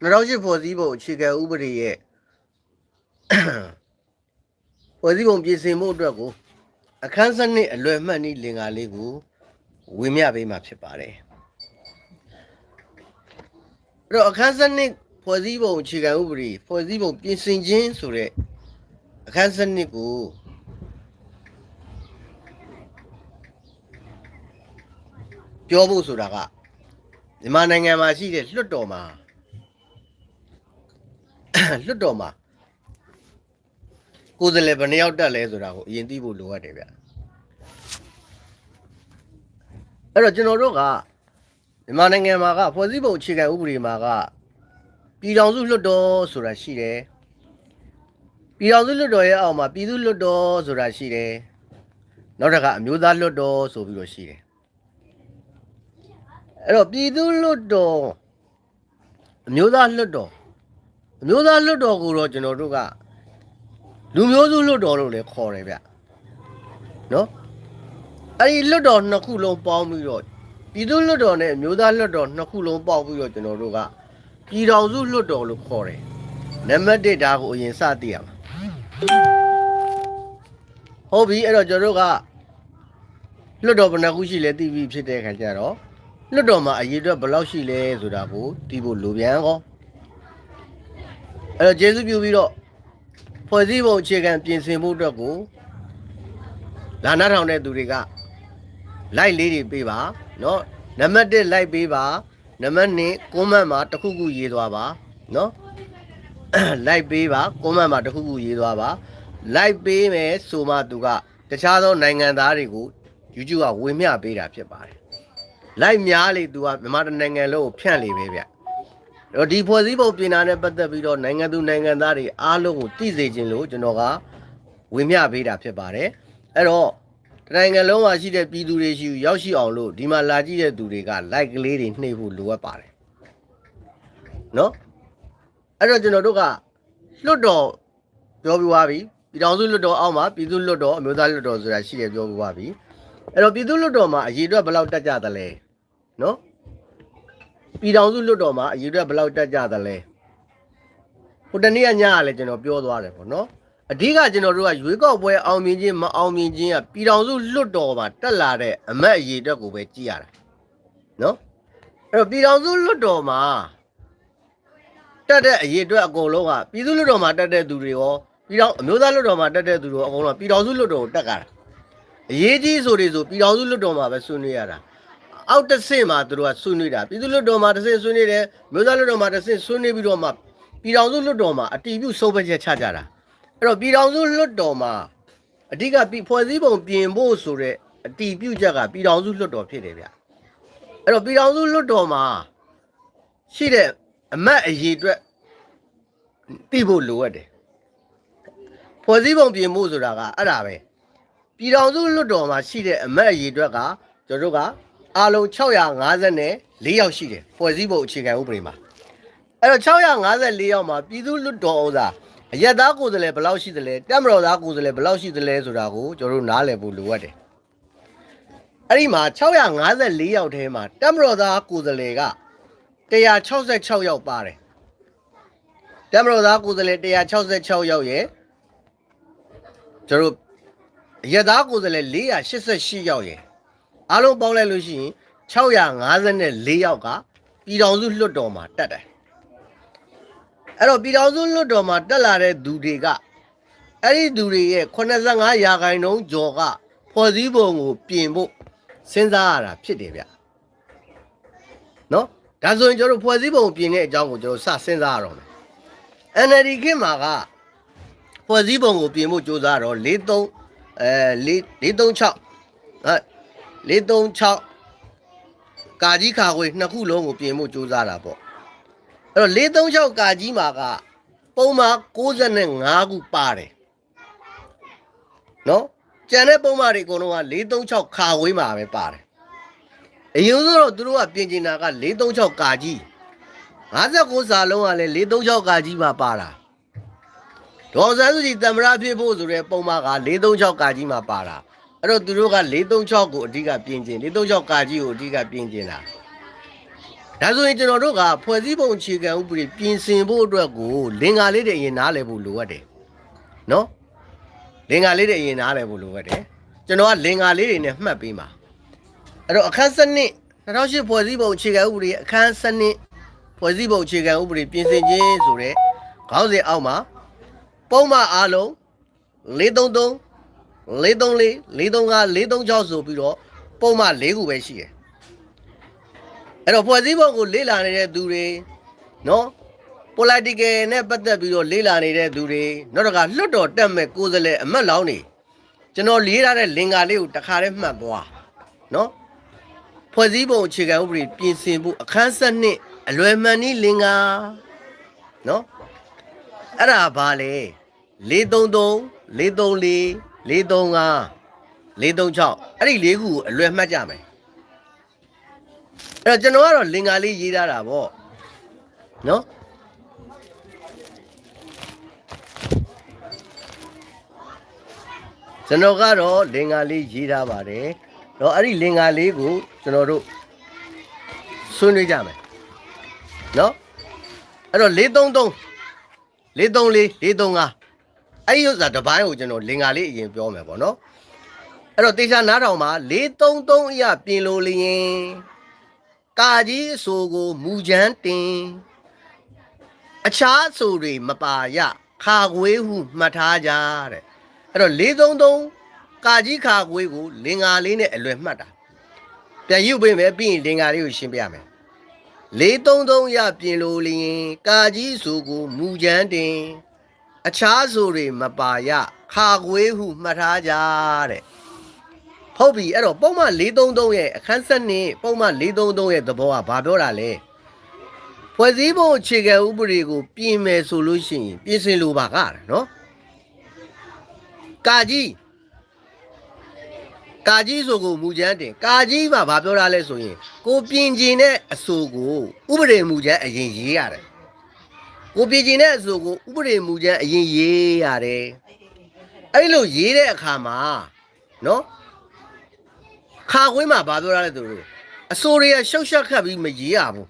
2008ဖွဲ့စည်းပုံအခြေခံဥပဒေရဲ့ဖွဲ့စည်းပုံပြင်ဆင်မှုအတွက်ကိုအခန်းစနစ်အလွယ်မှတ်နည်းလင်္ကာလေးကိုဝေမျှပေးမှာဖြစ်ပါတယ်အဲ့တော့အခန်းစနစ်ဖွဲ့စည်းပုံအခြေခံဥပဒေဖွဲ့စည်းပုံပြင်ဆင်ခြင်းဆိုတဲ့အခန်းစနစ်ကိုပြောဖို့ဆိုတာကမြန်မာနိုင်ငံမှာရှိတဲ့လွှတ်တော်မှာ လွတ်တော်မှာကိုယ်စားလှယ်ဘယ်နှယောက်တက်လဲဆိုတာကိုအရင်သိဖို့လိုအပ်တယ်ဗျအဲ့တော့ကျွန်တော်တို့ကမြန်မာနိုင်ငံမှာကဖွဲ့စည်းပုံအခြေခံဥပဒေမှာကပြည်ထောင်စုလွတ်တော်ဆိုတာရှိတယ်ပြည်ထောင်စုလွတ်တော်ရဲ့အောက်မှာပြည်သူလွတ်တော်ဆိုတာရှိတယ်နောက်တစ်ခါအမျိုးသားလွတ်တော်ဆိုပြီးတော့ရှိတယ်အဲ့တော့ပြည်သူလွတ်တော်အမျိုးသားလွတ်တော် အမျိုးသားလွတ်တော်ကိုတော့ကျွန်တော်တို့ကလူမျိုးစုလွတ်တော်လို့လည်းခေါ်တယ်ဗျနော်အဲ့ဒီလွတ်တော်နှစ်ခုလုံးပေါင်းပြီးတော့ပြည်သူလွတ်တော်နဲ့အမျိုးသားလွတ်တော်နှစ်ခုလုံးပေါင်းပြီးတော့ကျွန်တော်တို့ကပြည်တော်စုလွတ်တော်လို့ခေါ်တယ်နံပါတ်1ဒါကိုအရင်စသိရမှာဟုတ်ပြီအဲ့တော့ကျွန်တော်တို့ကလွတ်တော်ဘယ်နှခုရှိလဲသိပြီဖြစ်တဲ့အခါကျတော့လွတ်တော်မှာအရေးအတွက်ဘယ်လောက်ရှိလဲဆိုတာကိုသိဖို့လိုပြန်ကော အဲ့တော့ကျေးဇူးပြုပြီးတော့ဖွဲ့စည်းပုံအခြေခံပြင်ဆင်ဖို့အတွက်ကိုလာနာထောင်တဲ့သူတွေကလိုက်လေးတွေပေးပါเนาะနံပါတ်1လိုက်ပေးပါနံပါတ်2ကွန်မန့်မှာတစ်ခုခုရေးသွားပါเนาะ လိုက်ပေးပါကွန်မန့်မှာတစ်ခုခုရေးသွားပါလိုက်ပေးမယ်ဆိုမှသူကတခြားသောနိုင်ငံသားတွေကို YouTube ကဝင်မျှပေးတာဖြစ်ပါတယ်လိုက်များလေသူကမြန်မာတစ်နိုင်ငံလုံးကိုဖြန့်လေပဲဗျ တော့ဒီဖွဲ့စည်းပုံပြင်တာနဲ့ပတ်သက်ပြီးတော့နိုင်ငံသူနိုင်ငံသားတွေအားလုံးကိုသိစေခြင်းလို့ကျွန်တော်ကဝင်မျှပေးတာဖြစ်ပါတယ်အဲ့တော့တနိုင်ငံလုံးမှာရှိတဲ့ပြည်သူတွေရှိရောက်ရှိအောင်လို့ဒီမှာလာကြည့်တဲ့သူတွေက like ကလေးတွေနှိပ်ဖို့လိုအပ်ပါတယ်နော်အဲ့တော့ကျွန်တော်တို့ကလွတ်တော်ပြောပြသွားပြီပြည်ထောင်စုလွတ်တော်အောက်မှာပြည်သူလွတ်တော်အမျိုးသားလွတ်တော်ဆိုတာရှိတယ်ပြောပြသွားပြီအဲ့တော့ပြည်သူလွတ်တော်မှာအရေးအတွက်ဘယ်လောက်တက်ကြသလဲနော် ပြည်တော်စုလွတ်တော်မှာအရေးအတွက်ဘယ်လောက်တက်ကြသလဲဟိုတနေ့ကညကလည်းကျွန်တော်ပြောသွားတယ်ပေါ့နော်အဓိကကျွန်တော်တို့ကရွေးကောက်ပွဲအောင်မြင်ခြင်းမအောင်မြင်ခြင်းကပြည်တော်စုလွတ်တော်မှာတက်လာတဲ့အမတ်အရေးအတွက်ကိုပဲကြည့်ရတာနော်အဲ့တော့ပြည်တော်စုလွတ်တော်မှာတက်တဲ့အရေးအတွက်အကုန်လုံးကပြည်သူလွတ်တော်မှာတက်တဲ့သူတွေရောပြည်တော်အမျိုးသားလွတ်တော်မှာတက်တဲ့သူတွေရောအကုန်လုံးကပြည်တော်စုလွတ်တော်ကိုတက်ကြတာအရေးကြီးဆိုတွေဆိုပြည်တော်စုလွတ်တော်မှာပဲဆွေးနွေးရတာ အောက်တစ်ဆင့်မှာသူတို့ကဆွေးနွေးတာပြည်သူ့လွှတ်တော်မှာတစ်ဆင့်ဆွေးနွေးတယ်မြို့သားလွှတ်တော်မှာတစ်ဆင့်ဆွေးနွေးပြီးတော့မှပြည်ထောင်စုလွှတ်တော်မှာအတီးပြုဆုံးဖြတ်ချက်ချကြတာအဲ့တော့ပြည်ထောင်စုလွှတ်တော်မှာအဓိကပြည်ဖွဲ့စည်းပုံပြင်ဖို့ဆိုတဲ့အတီးပြုချက်ကပြည်ထောင်စုလွှတ်တော်ဖြစ်တယ်ဗျအဲ့တော့ပြည်ထောင်စုလွှတ်တော်မှာရှိတဲ့အမတ်အရေးအတွက်သိဖို့လိုအပ်တယ်ဖွဲ့စည်းပုံပြင်ဖို့ဆိုတာကအဲ့ဒါပဲပြည်ထောင်စုလွှတ်တော်မှာရှိတဲ့အမတ်အရေးအတွက်ကကျွန်တော်တို့က အားလုံး654ယောက်ရှိတယ်ဖွဲ့စည်းပုံအခြေခံဥပဒေမှာအဲ့တော့654ယောက်မှာပြည်သူ့လွတ်တော်ဥစားအရက်သားကိုယ်စားလှယ်ဘယ်လောက်ရှိသလဲတက်မတော်သားကိုယ်စားလှယ်ဘယ်လောက်ရှိသလဲဆိုတာကိုကျွန်တော်တို့နားလည်ဖို့လိုအပ်တယ်အဲ့ဒီမှာ654ယောက်ထဲမှာတက်မတော်သားကိုယ်စားလှယ်က166ယောက်ပါတယ်တက်မတော်သားကိုယ်စားလှယ်166ယောက်ရဲ့ကျွန်တော်တို့အရက်သားကိုယ်စားလှယ်488ယောက်ရဲ့ အားလုံးပေါင်းလိုက်လို့ရှိရင်654ယောက်ကပြည်တော်စုလွှတ်တော်မှာတက်တယ်အဲ့တော့ပြည်တော်စုလွှတ်တော်မှာတက်လာတဲ့သူတွေကအဲ့ဒီသူတွေရဲ့85ရာခိုင်နှုန်းကျော်ကဖွဲ့စည်းပုံကိုပြင်ဖို့စဉ်းစားရတာဖြစ်တယ်ဗျနော်ဒါဆိုရင်ကျွန်တော်တို့ဖွဲ့စည်းပုံပြင်တဲ့အကြောင်းကိုကျွန်တော်စစဉ်းစားရတော့မယ် NLD ခေတ်မှာကဖွဲ့စည်းပုံကိုပြင်ဖို့ကြိုးစားတော့43အဲ436အဲ 436ကာကြီးခါခွေနှစ်ခုလုံးကိုပြင်ဖို့ကြိုးစားတာပေါ့အဲ့တော့436ကာကြီးမှာကပုံမှန်65ခုပါတယ်နော်ကျန်တဲ့ပုံမှန်တွေအကုန်လုံးက436ခါခွေမှာပဲပါတယ်အရင်ဆုံးတော့သူတို့ကပြင်ကျင်တာက436ကာကြီး59စာလုံးကလည်း436ကာကြီးမှာပါတာဒေါ်စန်းစုကြည်တမရဖြစ်ဖို့ဆိုတဲ့ပုံမှန်က436ကာကြီးမှာပါတာ အဲ့တော့သူတို့က436ကိုအဓိကပြင်ကျင်436ကာကြီးကိုအဓိကပြင်ကျင်တာဒါဆိုရင်ကျွန်တော်တို့ကဖွဲ့စည်းပုံအခြေခံဥပဒေပြင်ဆင်ဖို့အတွက်ကိုလင်္ကာလေးတွေအရင်နားလည်ဖို့လိုအပ်တယ်နော်လင်္ကာလေးတွေအရင်နားလည်ဖို့လိုအပ်တယ်ကျွန်တော်ကလင်္ကာလေးတွေနဲ့မှတ်ပေးပါအဲ့တော့အခန်းစနစ်2008ဖွဲ့စည်းပုံအခြေခံဥပဒေအခန်းစနစ်ဖွဲ့စည်းပုံအခြေခံဥပဒေပြင်ဆင်ခြင်းဆိုတဲ့ခေါင်းစဉ်အောက်မှာပုံမှန်အားလုံး433 434 435 436ဆိုပြီးတော့ပုံမှန်၄ခုပဲရှိတယ်အဲ့တော့ဖွဲ့စည်းပုံကိုလေ့လာနေတဲ့သူတွေနော် political နဲ့ပတ်သက်ပြီးတော့လေ့လာနေတဲ့သူတွေနောက်တစ်ခါလွတ်တော်တက်မဲ့ကိုယ်စားလှယ်အမတ်လောင်းတွေကျွန်တော်လေးထားတဲ့လင်္ကာလေးကိုတစ်ခါတည်းမှတ်သွားနော်ဖွဲ့စည်းပုံအခြေခံဥပဒေပြင်ဆင်ဖို့အခန်းဆက်နှစ်အလွယ်မှန်နည်းလင်္ကာနော်အဲ့ဒါဘာလဲ433 434 435 436အဲ့ဒီလေးခုကိုအလွယ်မှတ်ကြမယ်အဲ့တော့ကျွန်တော်ကတော့လင်္ကာလေးရေးထားတာပေါ့နော်ကျွန်တော်ကတော့လင်္ကာလေးရေးထားပါတယ်တော့အဲ့ဒီလင်္ကာလေးကိုကျွန်တော်တို့ဆွေးနွေးကြမယ်နော်အဲ့တော့433 434 435 အဲ့ဒီဥစ္စာတစ်ပိုင်းကိုကျွန်တော်လင်္ကာလေးအရင်ပြောမယ်ပေါ့နော်အဲ့တော့တေချာနားထောင်မှာ433အရာပြင်လို့လျင်ကာကြီးအဆိုကိုမူချမ်းတင်အခြားအဆိုတွေမပါရခါခွေးဟုမှတ်ထားကြတဲ့အဲ့တော့433ကာကြီးခါခွေးကိုလင်္ကာလေးနဲ့အလွယ်မှတ်တာပြန်ယူပေးမယ်ပြီးရင်လင်္ကာလေးကိုရှင်းပြမယ်433ရပြင်လို့လျင် ကာကြီးအဆိုကိုမူချမ်းတင် အခြားအဆိုတွေမပါရခါခွေးဟုမှတ်ထားကြတဲ့ဟုတ်ပြီအဲ့တော့ပုံမှန်433ရဲ့အခန်းဆက်နှစ်ပုံမှန်433ရဲ့သဘောကဘာပြောတာလဲဖွဲ့စည်းပုံအခြေခံဥပဒေကို ပြင်မယ်ဆိုလို့ရှိရင်ပြင်ဆင်လိုပါကနော်ကာကြီးကာကြီးဆိုကိုမူချမ်းတင်ကာကြီးမှာဘာပြောတာလဲဆိုရင်ကိုပြင်ကျင်တဲ့အဆိုကိုဥပဒေမူချမ်းအရင်ရေးရတယ် ကိုပြင်ကျင်တဲ့အဆိုကိုဥပဒေမူချမ်းအရင်ရေးရတယ်အဲ့လိုရေးတဲ့အခါမှာနော်ခါခွေးမှာဘာပြောရလဲသူတို့အစိုးရရှောက်ရှက်ခတ်ပြီးမရေးရဘူး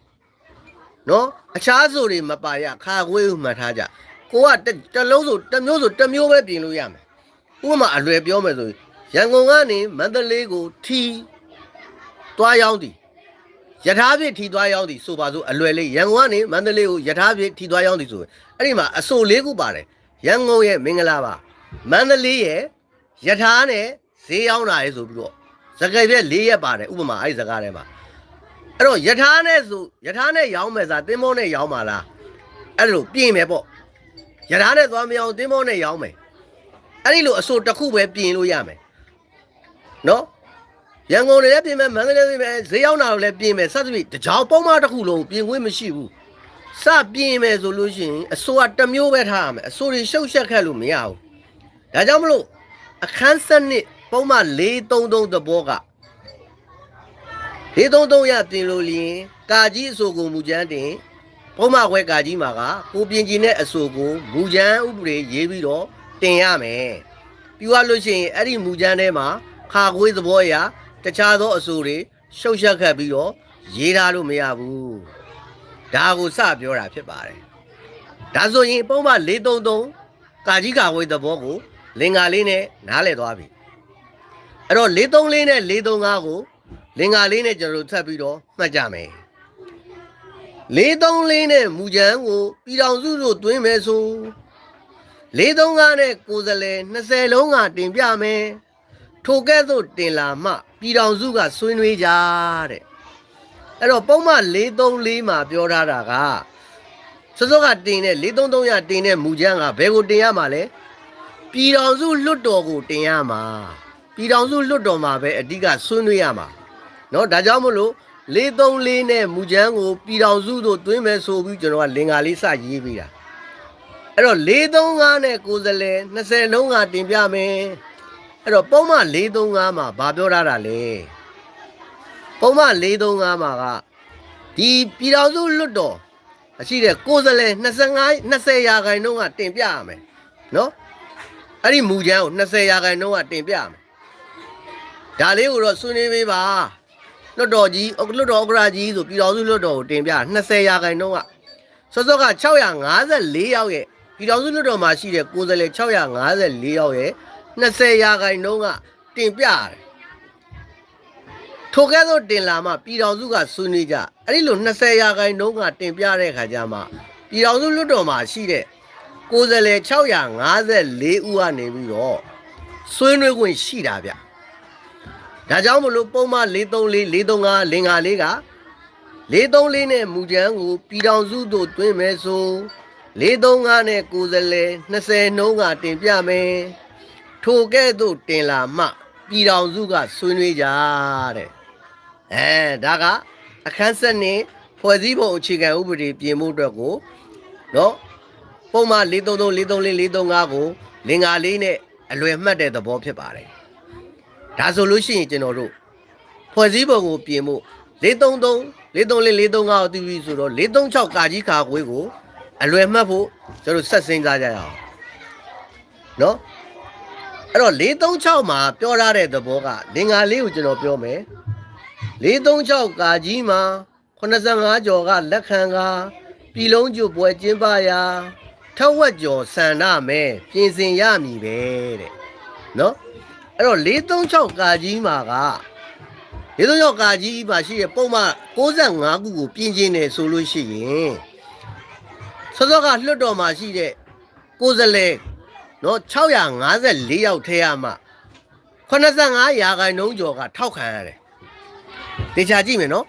နော်အခြားဆိုတွေမပါရခါခွေးကိုမှတ်ထားကြကိုကတစ်တစ်လုံးဆိုတစ်မျိုးဆိုတစ်မျိုးပဲပြင်လို့ရမယ်ဥပမာအလွယ်ပြောမယ်ဆိုရင်ရန်ကုန်ကနေမန္တလေးကိုထီသွားရောက်သည် ယထာဖြင့်ထီသွားရောက်သည်ဆိုပါစို့အလွယ်လေးရန်ကုန်ကနေမန္တလေးကိုယထာဖြင့်ထီသွားရောက်သည်ဆိုရင်အဲ့ဒီမှာအစိုးလေးခုပါတယ်ရန်ကုန်ရဲ့မင်္ဂလာပါမန္တလေးရဲ့ယထာနဲ့ဈေးရောက်တာလေဆိုပြီးတော့စကားပြက်၄ရက်ပါတယ်ဥပမာအဲ့ဒီစကားထဲမှာအဲ့တော့ယထာနဲ့ဆိုယထာနဲ့ရောင်းမယ်စားတင်းမောနဲ့ရောင်းပါလားအဲ့လိုပြင်မယ်ပေါ့ယထာနဲ့သွားမရောင်းတင်းမောနဲ့ရောင်းမယ်အဲ့ဒီလိုအစိုးတစ်ခုပဲပြင်လို့ရမယ်နော် ရန်ကုန်လည်းပြင်မယ်မန္တလေးပြင်မယ်ဈေးရောက်တာလည်းပြင်မယ်စသဖြင့်တကြောင်ပုံမှန်တစ်ခုလုံးပြင်ခွင့်မရှိဘူးစပြင်မယ်ဆိုလို့ရှိရင်အစိုးကတစ်မျိုးပဲထားရမယ်အစိုးတွေရှုပ်ရှက်ခက်လို့မရဘူးဒါကြောင့်မလို့အခန်းစနစ်ပုံမှန်433သဘောက433ရပြင်လို့လျင်ကာကြီးအဆိုကိုမူချမ်းတင်ပုံမှန်ခွဲကာကြီးမှာကကိုပြင်ကျင်တဲ့အဆိုကိုမူချမ်းဥပဒေရေးပြီးတော့တင်ရမယ်ပြီးသွားလို့ရှိရင်အဲ့ဒီမူချမ်းထဲမှာခါခွေးသဘောအရာ တခြားသောအဆိုတွေရှုပ်ရှက်ခတ်ပြီးတော့ရေးထားလို့မရဘူးဒါကိုစပြောတာဖြစ်ပါတယ်ဒါဆိုရင်ပုံမှန်433ကာကြီးကာခွေးသဘောကိုလင်္ကာလေးနဲ့နားလည်သွားပြီအဲ့တော့434နဲ့435ကိုလင်္ကာလေးနဲ့ကျွန်တော်တို့ထပ်ပြီးတော့မှတ်ကြမယ်434နဲ့မူချမ်းကိုပြည်တော်စုတို့တွင်းမယ်ဆို435နဲ့ကိုယ်စလဲ20လုံးကတင်ပြမယ်ထိုကဲ့သို့တင်လာမှ ပြည်တော်စုကဆွေးနွေးကြတဲ့အဲ့တော့ပုံမှန်434မှာပြောထားတာကစောစောကတင်တဲ့433ရတင်တဲ့မူချမ်းကဘယ်ကိုတင်ရမှာလဲ ပြည်တော်စုလွတ်တော်ကိုတင်ရမှာပြည်တော်စုလွတ်တော်မှာပဲအဓိကဆွေးနွေးရမှာเนาะဒါကြောင့်မလို့434နဲ့မူချမ်းကိုပြည်တော်စုတို့တွင်းမယ်ဆိုပြီးကျွန်တော်ကလင်္ကာလေးစရေးပေးတာအဲ့တော့435နဲ့ကိုယ်စလဲ20လုံးကတင်ပြမယ် အဲ့တော့ပုံမှန်435မှာဗာပြောထားတာလေပုံမှန်435မှာကဒီပြည်တော်စုလွတ်တော်အရှိတဲ့ကိုယ်စလဲ25 20ရာခိုင်နှုန်းကတင်ပြရမယ်နော်အဲ့ဒီမူကြမ်းကို20ရာခိုင်နှုန်းကတင်ပြရမယ်ဒါလေးကိုတော့ဆွေးနွေးပေးပါလွတ်တော်ကြီးလွတ်တော်ဥက္ကရာကြီးဆိုပြည်တော်စုလွတ်တော်ကိုတင်ပြ20ရာခိုင်နှုန်းကစောစောက654ရောက်ရဲ့ပြည်တော်စုလွတ်တော်မှာရှိတဲ့ကိုယ်စလဲ654ရောက်ရဲ့ 20ရာခိုင်နှုန်းကတင်ပြရတယ်ထိုကဲ့သို့တင်လာမှပြည်တော်စုကဆွေးနွေးကြအဲ့ဒီလို20ရာခိုင်နှုန်းကတင်ပြတဲ့ခါကျမှပြည်တော်စုလွတ်တော်မှာရှိတဲ့ကိုယ်စားလှယ်654ဦးကနေပြီးတော့ဆွေးနွေးခွင့်ရှိတာဗျဒါကြောင့်မလို့ပုံမှန်434 435လင်္ကာလေးက434နဲ့မူချမ်းကိုပြည်တော်စုသို့တွင်းမယ်ဆို435နဲ့ကိုယ်စလဲ20နှုန်းကတင်ပြမယ် ထိုကဲ့သို့တင်လာမှပြည်တော်စုကဆွေးနွေးကြတဲ့အဲဒါကအခန်းဆက်နဲ့ဖွဲ့စည်းပုံအခြေခံဥပဒေပြင်မှုအတွက်ကိုနော်ပုံမှန်433 434 435ကိုလင်္ကာလေးနဲ့အလွယ်မှတ်တဲ့သဘောဖြစ်ပါတယ်ဒါဆိုလို့ရှိရင်ကျွန်တော်တို့ဖွဲ့စည်းပုံကိုပြင်ဖို့433 434 435ကိုတည်ပြီးဆိုတော့436ကာကြီးခါခွေးကိုအလွယ်မှတ်ဖို့ကျွန်တော်တို့ဆက်စင်းစားကြရအောင်နော် အဲ့တော့436မှာပြောထားတဲ့သဘောကလင်္ကာလေးကိုကျွန်တော်ပြောမယ်436ကာကြီးမှာ85ကျော်ကလက်ခံကပြည်လုံးကျွပွဲကျင်းပရာထက်ဝက်ကျော်ဆန္ဒမဲပြင်ဆင်ရမည်ပဲတဲ့နော်အဲ့တော့436ကာကြီးမှာက436ကာကြီးမှာရှိတဲ့ပုံမှန်65ခုကိုပြင်ကျင်းတယ်ဆိုလို့ရှိရင်စောစောကလွတ်တော်မှာရှိတဲ့ကိုယ်စလဲ နော်654ယောက်ထဲရမှာ85ရာခိုင်နှုန်းကျော်ကထောက်ခံရတယ်။တေချာကြည့်မယ်နော်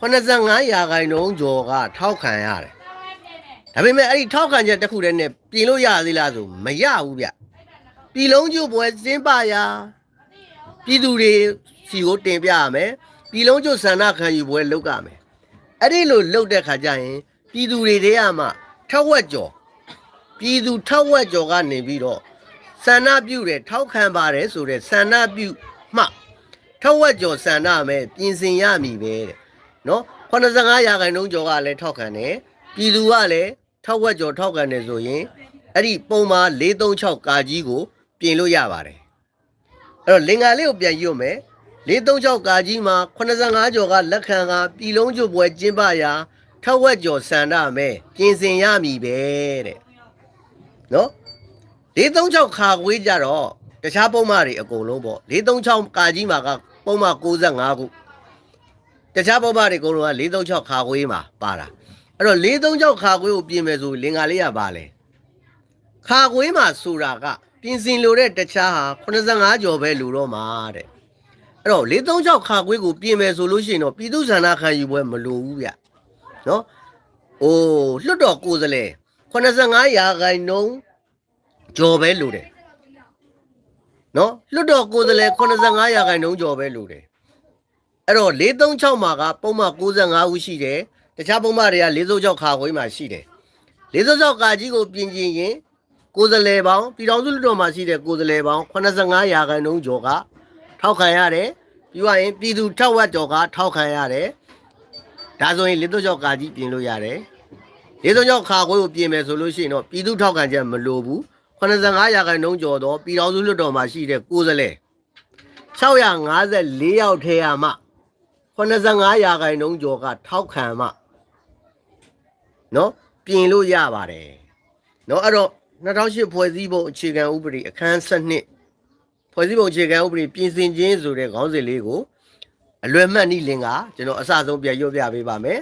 85ရာခိုင်နှုန်းကျော်ကထောက်ခံရတယ်။ဒါပေမဲ့အဲ့ဒီထောက်ခံချက်တစ်ခုတည်းနဲ့ပြင်လို့ရသေးလားဆိုမရဘူးဗျ။ပြည်လုံးကျွပွဲစင်းပါရာပြည်သူတွေစီကိုတင်ပြရမယ်ပြည်လုံးကျွဆန္ဒခံယူပွဲလုပ်ရမယ်အဲ့ဒီလိုလုပ်တဲ့ခါကျရင်ပြည်သူတွေတွေကမှထက်ဝက်ကျော် ပြည်သူထက်ဝက်ကျော်ကနေပြီးတော့ဆန္ဒပြုတယ်ထောက်ခံပါတယ်ဆိုတဲ့ဆန္ဒပြုမှထက်ဝက်ကျော်ဆန္ဒမဲ့ပြင်ဆင်ရမည်ပဲတဲ့နော်85ရာခိုင်နှုန်းကျော်ကလည်းထောက်ခံတယ်ပြည်သူကလည်းထက်ဝက်ကျော်ထောက်ခံတယ်ဆိုရင်အဲ့ဒီပုံမှာ436ကာကြီးကို ပြင်လို့ရပါတယ်အဲ့တော့လင်္ကာလေးကိုပြန်ရွတ်မယ်436ကာကြီးမှာ85ကျော်ကလက်ခံကပြည်လုံးကျွပွဲကျင်းပရာထက်ဝက်ကျော်ဆန္ဒမဲ့ပြင်ဆင်ရမည်ပဲတဲ့ နော်436ခါခွေးကြတော့တခြားပုံမှန်တွေအကုန်လုံးပေါ့436ကာကြီးမှာကပုံမှန်65ခုတခြားပုံမှန်တွေအကုန်လုံးက436ခါခွေးမှာပါတာအဲ့တော့436ခါခွေးကိုပြင်မယ်ဆိုလင်္ကာလေးကပါလဲခါခွေးမှာဆိုတာကပြင်ဆင်လိုတဲ့တခြားဟာ85ကျော်ပဲလူတော့မှာတဲ့အဲ့တော့436ခါခွေးကိုပြင်မယ်ဆိုလို့ရှိရင်တော့ပြည်သူ့ဆန္ဒခံယူပွဲမလိုဘူးဗျနော်အိုးလွတ်တော်ကိုယ်စလဲ 85ရာခိုင်နှုန်းကျော်ပဲလိုတယ်နော်လွတ်တော်ကိုယ်စလဲ85ရာခိုင်နှုန်းကျော်ပဲလိုတယ်အဲ့တော့436မှာကပုံမှန်65ဦးရှိတယ်တခြားပုံမှန်တွေက436ခါခွေးမှာရှိတယ်436ကာကြီးကိုပြင်ကျင်ရင်ကိုယ်စလဲပေါင်းပြည်တော်စုလွှတ်တော်မှာရှိတဲ့ကိုယ်စလဲပေါင်း85ရာခိုင်နှုန်းကျော်ကထောက်ခံရတယ်ပြီးသွားရင်ပြည်သူထောက်ဝက်ကျော်ကထောက်ခံရတယ်ဒါဆိုရင်လေးသွကျော်ကာကြီးပြင်လို့ရတယ် လေးသွကျော်ခါခွေးကိုပြင်မယ်ဆိုလို့ရှိရင်တော့ပြည်သူထောက်ခံချက်မလိုဘူး85ရာခိုင်နှုန်းကျော်တော့ပြည်တော်စုလွှတ်တော်မှာရှိတဲ့ကိုယ်စလဲ654ယောက်ထဲရမှ85ရာခိုင်နှုန်းကျော်ကထောက်ခံမှနော်ပြင်လို့ရပါတယ်နော်အဲ့တော့2008ဖွဲ့စည်းပုံအခြေခံဥပဒေအခန်း7ဖွဲ့စည်းပုံအခြေခံဥပဒေပြင်ဆင်ခြင်းဆိုတဲ့ခေါင်းစဉ်လေးကိုအလွယ်မှတ်နည်းလင်ကကျွန်တော်အစဆုံးပြန်ရွတ်ပြပေးပါမယ်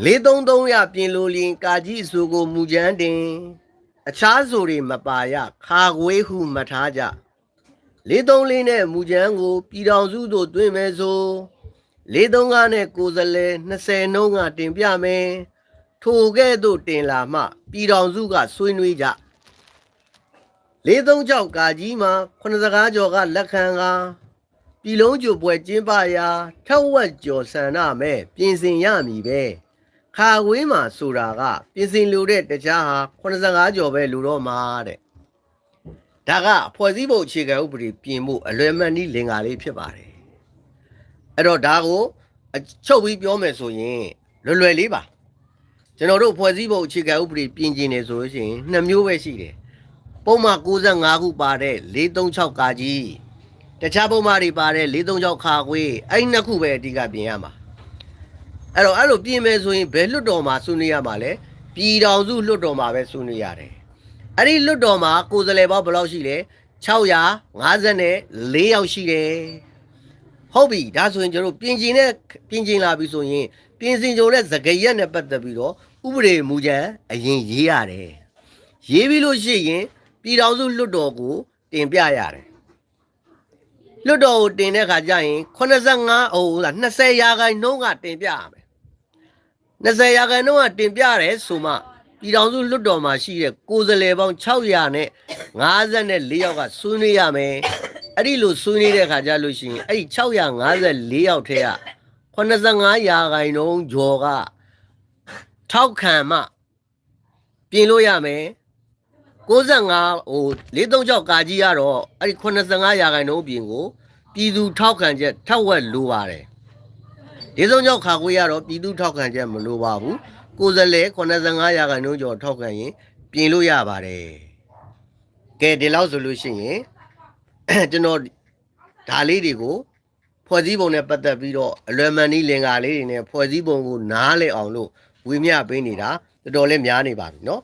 433ရပြင်လို့လင်ကာကြီးအဆိုကိုမူချမ်းတင် အခြားဆိုတွေမပါရခါခွေးဟုမထားကြ434နဲ့မူချမ်းကိုပြည်တော်စုသို့တွင်မယ်ဆို435နဲ့ကိုယ်စလဲ20နှုန်းကတင်ပြမယ်ထိုကဲ့သို့တင်လာမှ ပြည်တော်စုကဆွေးနွေးကြ436ကာကြီးမှာခုနစကားကျော်ကလက်ခံကပြည်လုံးကျွပွဲကျင်းပရာထက်ဝက်ကျော်ဆန္ဒမဲ့ပြင်ဆင်ရမည်ပဲ ခါဝေးမှာဆိုတာကပြင်ဆင်လိုတဲ့တခြားဟာ85ကျော်ပဲလူတော့မှာတဲ့ဒါကဖွဲ့စည်းပုံအခြေခံဥပဒေပြင်ဖို့အလွယ်မှန်နည်းလင်္ကာလေးဖြစ်ပါတယ်အဲ့တော့ဒါကိုအချုပ်ပြီးပြောမယ်ဆိုရင်လွယ်လွယ်လေးပါကျွန်တော်တို့ဖွဲ့စည်းပုံအခြေခံဥပဒေပြင်ကျင်နေဆိုလို့ရှိရင်နှစ်မျိုးပဲရှိတယ်ပုံမှန်65ခုပါတဲ့436ကာကြီးတတခြားပုံမှားတွေပါတဲ့436ခါခွေးအဲ့ဒီနှစ်ခုပဲအဓိကပြင်ရမှာ အဲ့တော့အဲ့လိုပြင်မယ်ဆိုရင်ဘယ်လွတ်တော်မှာဆွေးနွေးရမှာလဲပြည်တော်စုလွတ်တော်မှာပဲဆွေးနွေးရတယ်အဲ့ဒီလွတ်တော်မှာကိုယ်စားလှယ်ပေါင်းဘယ်လောက်ရှိလဲ654ယောက်ရှိတယ်ဟုတ်ပြီဒါဆိုရင်ကျွန်တော်တို့ပြင်ကျင်နဲ့ပြင်ကျင်လာပြီဆိုရင်ပြင်စင်ကြုံတဲ့သကရက်နဲ့ပတ်သက်ပြီးတော့ဥပဒေမူကြမ်းအရင်ရေးရတယ်ရေးပြီးလို့ရှိရင်ပြည်တော်စုလွတ်တော်ကိုတင်ပြရတယ်လွတ်တော်ကိုတင်တဲ့ခါကျရင်85ဟိုလား20ရာခိုင်နှုန်းကတင်ပြရမယ် 20ရာခိုင်နှုန်းကတင်ပြရဲဆိုမှပြည်တော်စုလွတ်တော်မှာရှိတဲ့ကိုယ်စားလှယ်ပေါင်း600နဲ့54ယောက်ကဆွေးနွေးရမယ်အဲ့ဒီလိုဆွေးနွေးတဲ့ခါကျလို့ရှိရင်အဲ့ဒီ654ယောက်ထဲက85ရာခိုင်နှုန်းကျော်ကထောက်ခံမှပြင်လို့ရမယ်65ဟို436ကာကြီးကတော့အဲ့ဒီ85ရာခိုင်နှုန်းပြင်ကိုပြည်သူထောက်ခံချက်ထက်ဝက်လိုပါတယ် ဒီဆုံးကြောင့်ခါခွေးကတော့ပြည်သူထောက်ခံချက်မလိုပါဘူးကိုယ်စလဲ85ရာခိုင်နှုန်းကျော်ထောက်ခံရင်ပြင်လို့ရပါတယ်ကဲဒီလောက်ဆိုလို့ရှိရင် ကျွန်တော်ဒါလေးတွေကိုဖွဲ့စည်းပုံနဲ့ပတ်သက်ပြီးတော့အလွယ်မှန်နည်းလင်္ကာလေးတွေနဲ့ဖွဲ့စည်းပုံကိုနားလည်အောင်လို့ဝေမျှပေးနေတာတော်တော်လေးများနေပါပြီเนาะ